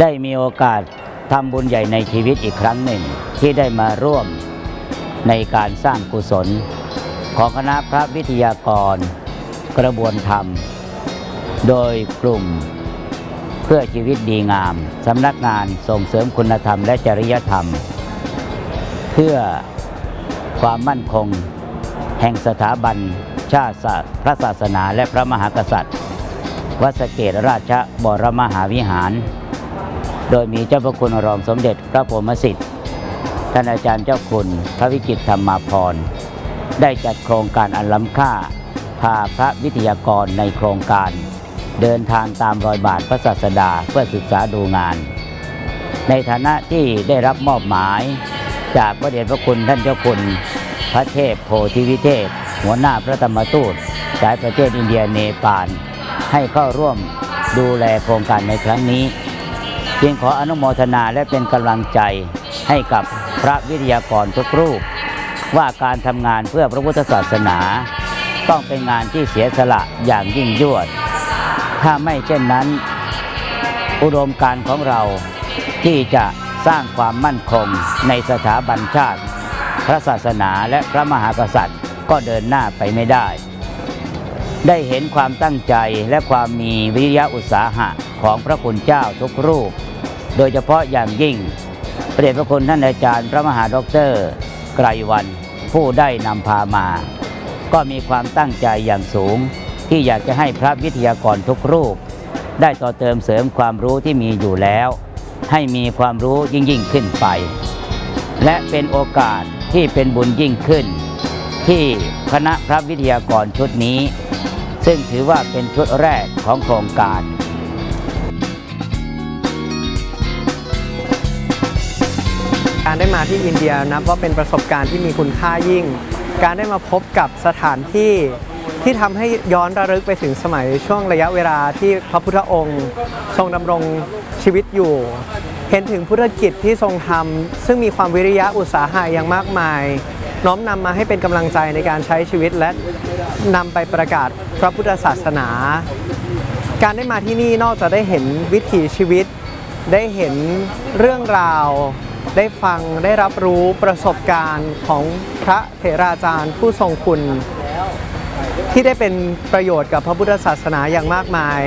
ได้มีโอกาสทำบุญใหญ่ในชีวิตอีกครั้งหนึ่ง ที่ได้มาร่วมในการสร้างกุศล ของคณะพระวิทยากร กระบวนธรรม โดยกลุ่มเพื่อชีวิตดีงามสำนักงานส่งเสริมคุณธรรมและจริยธรรม เพื่อความมั่นคง แห่งสถาบันชาติพระศาสนาและพระมหากษัตริย์ วัดสเกตราชบรมหาวิหาร โดยมีเจ้าพระคุณรองสมเด็จพระพรมสิทธิ์ท่านอาจารย์เจ้าคุณพระวิจิตรธรรมาพรได้จัดโครงการอันล้ำค่า พาพระวิทยากรในโครงการ เดินทางตามรอยบาทพระศาสดาเพื่อศึกษาดูงาน ในฐานะที่ได้รับมอบหมายจากพระเดชพระคุณท่านเจ้าคุณ พระเทพโพธิวิเทศ หัวหน้าพระธรรมทูตสายประเทศอินเดียเนปาลให้เข้าร่วมดูแลโครงการในครั้งนี้ จึงขออนุโมทนาและเป็นกำลังใจให้กับพระวิทยากรทุกรูป ว่าการทำงานเพื่อพระพุทธศาสนา ต้องเป็นงานที่เสียสละอย่างยิ่งยวด ถ้าไม่เช่นนั้น อุดมการของเราที่จะสร้างความมั่นคงในสถาบันชาติ พระศาสนาและพระมหากษัตริย์ก็เดินหน้าไปไม่ได้ ได้เห็นความตั้งใจและความมีวิริยะอุตสาหะ ของพระคุณเจ้าทุกรูป โดยเฉพาะอย่างยิ่งพระเดชพระคุณท่านอาจารย์ พระมหาดอกเตอรไกรวันผู้ได้นำพามา ก็มีความตั้งใจอย่างสูง ที่อยากจะให้พระวิทยากรทุกรูป ได้ต่อเติมเสริมความรู้ที่มีอยู่แล้ว ให้มีความรู้ยิ่งยิ่งขึ้นไป และเป็นโอกาสที่เป็นบุญยิ่งขึ้น ที่คณะพระวิทยากรชุดนี้ ซึ่งถือว่าเป็นชุดแรกของโครงการ การได้มาที่อินเดียนับว่าเป็นประสบการณ์ที่มีคุณค่ายิ่ง การได้มาพบกับสถานที่ที่ทำให้ย้อนระลึกไปถึงสมัยช่วงระยะเวลาที่พระพุทธองค์ ทรงดำรงชีวิตอยู่ เห็นถึงพุทธกิจที่ทรงทำซึ่งมีความวิริยะอุตสาหะอย่างมากมาย น้อมนำมาให้เป็นกำลังใจในการใช้ชีวิตและนำไปประกาศพระพุทธศาสนา การได้มาที่นี่นอกจากได้เห็นวิถีชีวิต ได้เห็นเรื่องราว ได้ฟังได้รับรู้ประสบการณ์ของพระเถราจารย์ผู้ทรงคุณ ที่ได้เป็นประโยชน์กับพระพุทธศาสนาอย่างมากมาย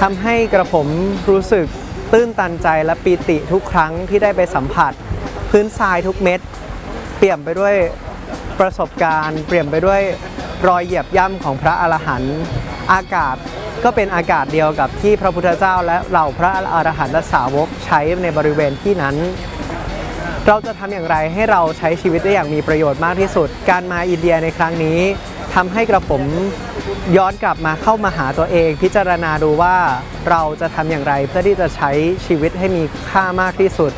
ทำให้กระผมรู้สึกตื้นตันใจและปีติทุกครั้งที่ได้ไปสัมผัส พื้นทรายทุกเม็ด เปี่ยมไปด้วยประสบการณ์ เปี่ยมไปด้วยรอยเหยียบย่ำของพระอรหันต์อากาศก็เป็นอากาศเดียวกับที่พระพุทธเจ้าและเหล่าพระอรหันตสาวกใช้ในบริเวณที่นั้น เราจะทำอย่างไรให้เราใช้ชีวิตได้อย่างมีประโยชน์มากที่สุด การมาอินเดียในครั้งนี้ทำให้กระผมย้อนกลับมาเข้ามาหาตัวเอง พิจารณาดูว่าเราจะทำอย่างไรเพื่อที่จะใช้ชีวิตให้มีค่ามากที่สุด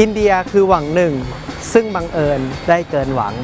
อินเดียคือหวังหนึ่ง ซึ่งบังเอิญได้เกินหวัง